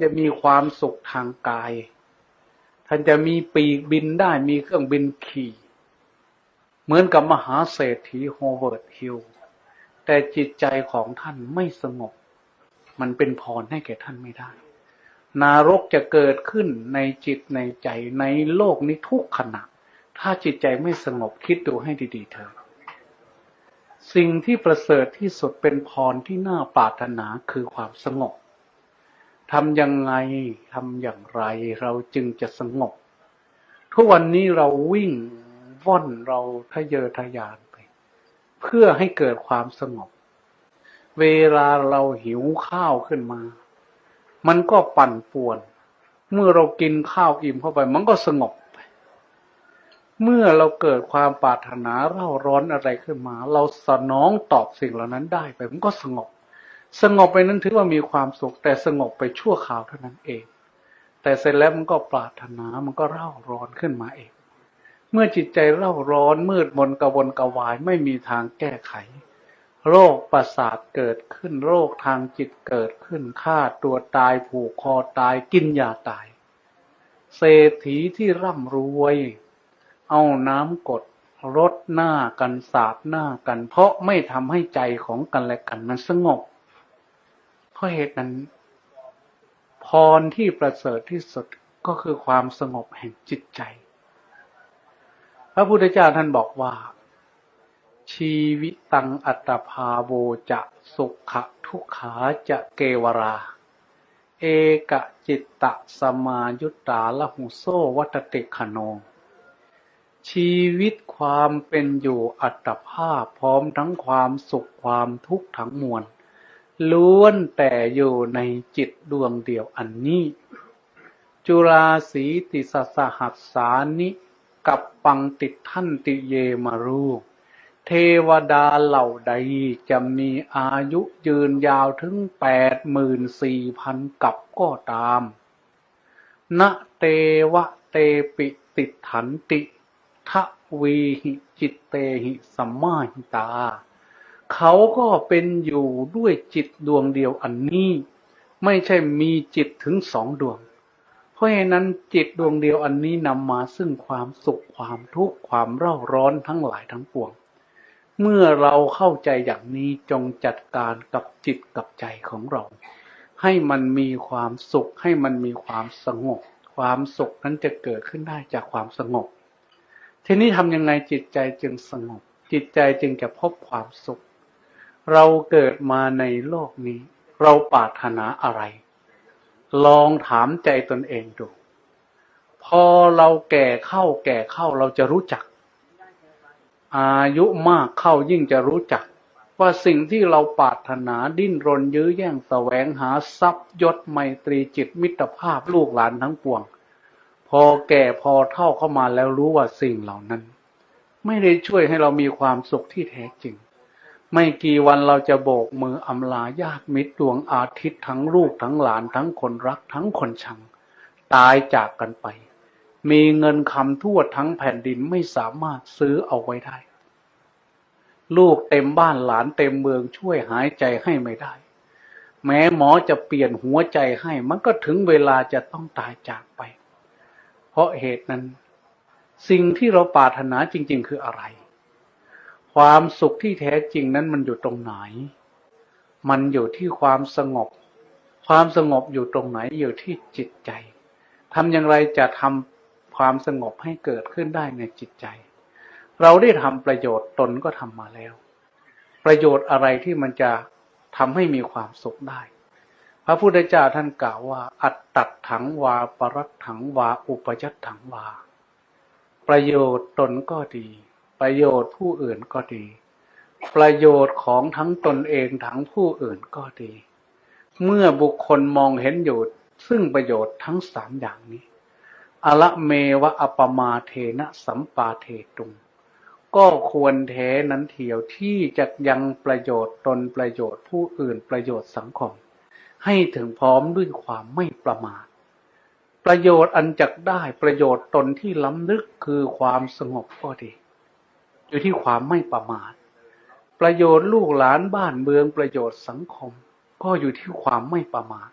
จะมีความสุขทางกาย ท่านจะมีปีกบินได้มีเครื่องบินขี่ เหมือนกับมหาเศรษฐีโฮเวิร์ดฮิลแต่จิตใจของท่านไม่สงบ มันเป็นพรให้แก่ท่านไม่ได้ นารกจะเกิดขึ้นในจิตในใจในโลกนี้ทุกขณะ ถ้าจิตใจไม่สงบคิดดูให้ดีๆเถิดสิ่งที่ประเสริฐที่สุดเป็นพรที่น่าปรารถนาคือความสงบ ทำยังไงทำอย่างไร เราจึงจะสงบ ทุกวันนี้เราวิ่งว่อนเราทะเยอทะยานไป เพื่อให้เกิดความสงบ เวลาเราหิวข้าวขึ้นมา มันก็ปั่นป่วน เมื่อเรากินข้าวอิ่มเข้าไป มันก็สงบไป เมื่อเราเกิดความปรารถนาเร่าร้อนอะไรขึ้นมา เราสนองตอบสิ่งเหล่านั้นได้ไป มันก็สงบ สงบไปนั้นถือว่ามีความสุข แต่สงบไปชั่วคราวเท่านั้นเอง แต่เสร็จแล้วมันก็ปรารถนามันก็เร่าร้อนขึ้นมาเอง เมื่อจิตใจเร่าร้อนมืดมนกระวนกระวายไม่มีทางแก้ไข โรคประสาทเกิดขึ้น โรคทางจิตเกิดขึ้นฆ่าตัวตายผูกคอตายกินยาตาย เศรษฐีที่ร่ำรวย เอาน้ำกดรดหน้ากันสาดหน้ากัน เพราะไม่ทำให้ใจของกันและกันนั้นสงบ ราะเหตุนั้น พรที่ประเสริฐที่สุดก็คือความสงบแห่งจิตใจ พระพุทธเจ้าท่านบอกว่า ชีวิตังอัตภาโวจะสุขทุกขาจะเกวรา เอกจิตตะสมายุตตาละหุโซวัตติขโนชีวิตความเป็นอยู่อัตภาพพร้อมทั้งความสุขความทุกข์ทั้งมวล ล้วนแต่อยู่ในจิตดวงเดียวอันนี้ จุราสีติสสหัสสานิกับปังติดท่านติเยมารูเทวดาเหล่าใดจะมีอายุยืนยาวถึงแปดหมื่นสี่พันกับก็ตามนะเตวะเตปิติถันติทวีหิจิตเตหิสัมมาหิตา เขาก็เป็นอยู่ด้วยจิตดวงเดียวอันนี้ ไม่ใช่มีจิตถึงสองดวง เพราะฉะนั้นจิตดวงเดียวอันนี้นำมาซึ่งความสุขความทุกข์ความเร่าร้อนทั้งหลายทั้งปวง เมื่อเราเข้าใจอย่างนี้จงจัดการกับจิตกับใจของเรา ให้มันมีความสุขให้มันมีความสงบ ความสุขนั้นจะเกิดขึ้นได้จากความสงบ ทีนี้ทำยังไงจิตใจจึงสงบ จิตใจจึงจะพบความสุข เราเกิดมาในโลกนี้ เราปรารถนาอะไร ลองถามใจตนเองดู พอเราแก่เข้าแก่เข้าเราจะรู้จัก อายุมากเข้ายิ่งจะรู้จัก ว่าสิ่งที่เราปรารถนาดิ้นรนยื้อแย่งแสวงหาทรัพย์ยศไมตรีจิตมิตรภาพลูกหลานทั้งปวง พอแก่พอเท่าเข้ามาแล้วรู้ว่าสิ่งเหล่านั้น ไม่ได้ช่วยให้เรามีความสุขที่แท้จริง ไม่กี่วันเราจะโบกมืออำลาญาติมิตรดวงอาทิตย์ทั้งลูกทั้งหลานทั้งคนรักทั้งคนชัง ตายจากกันไป มีเงินคำทั่วทั้งแผ่นดินไม่สามารถซื้อเอาไว้ได้ ลูกเต็มบ้านหลานเต็มเมืองช่วยหายใจให้ไม่ได้ แม้หมอจะเปลี่ยนหัวใจให้มันก็ถึงเวลาจะต้องตายจากไป เพราะเหตุนั้น สิ่งที่เราปรารถนาจริง ๆ คืออะไร ความสุขที่แท้จริงนั้นมันอยู่ตรงไหน มันอยู่ที่ความสงบ ความสงบอยู่ตรงไหนอยู่ที่จิตใจทำอย่างไรจะทำความสงบให้เกิดขึ้นได้ในจิตใจ เราได้ทำประโยชน์ตนก็ทำมาแล้ว ประโยชน์อะไรที่มันจะทำให้มีความสุขได้ พระพุทธเจ้าท่านกล่าวว่า อัตตัดถังวาปรัตถังวา อุปยัตถังวา ประโยชน์ตนก็ดี ประโยชน์ผู้อื่นก็ดี ประโยชน์ของทั้งตนเองทั้งผู้อื่นก็ดี เมื่อบุคคลมองเห็นอยู่ซึ่งประโยชน์ทั้งสามอย่างนี้อละเมวะอปมาเทนะสัมปาเทตุง ก็ควรแท้นั้นเทียวที่จะยังประโยชน์ตนประโยชน์ผู้อื่นประโยชน์สังคม ให้ถึงพร้อมด้วยความไม่ประมาทประโยชน์อันจักได้ประโยชน์ตนที่ล้ำลึกคือความสงบก็ดี อยู่ที่ความไม่ประมาท ประโยชน์ลูกหลานบ้านเมืองประโยชน์สังคม ก็อยู่ที่ความไม่ประมาท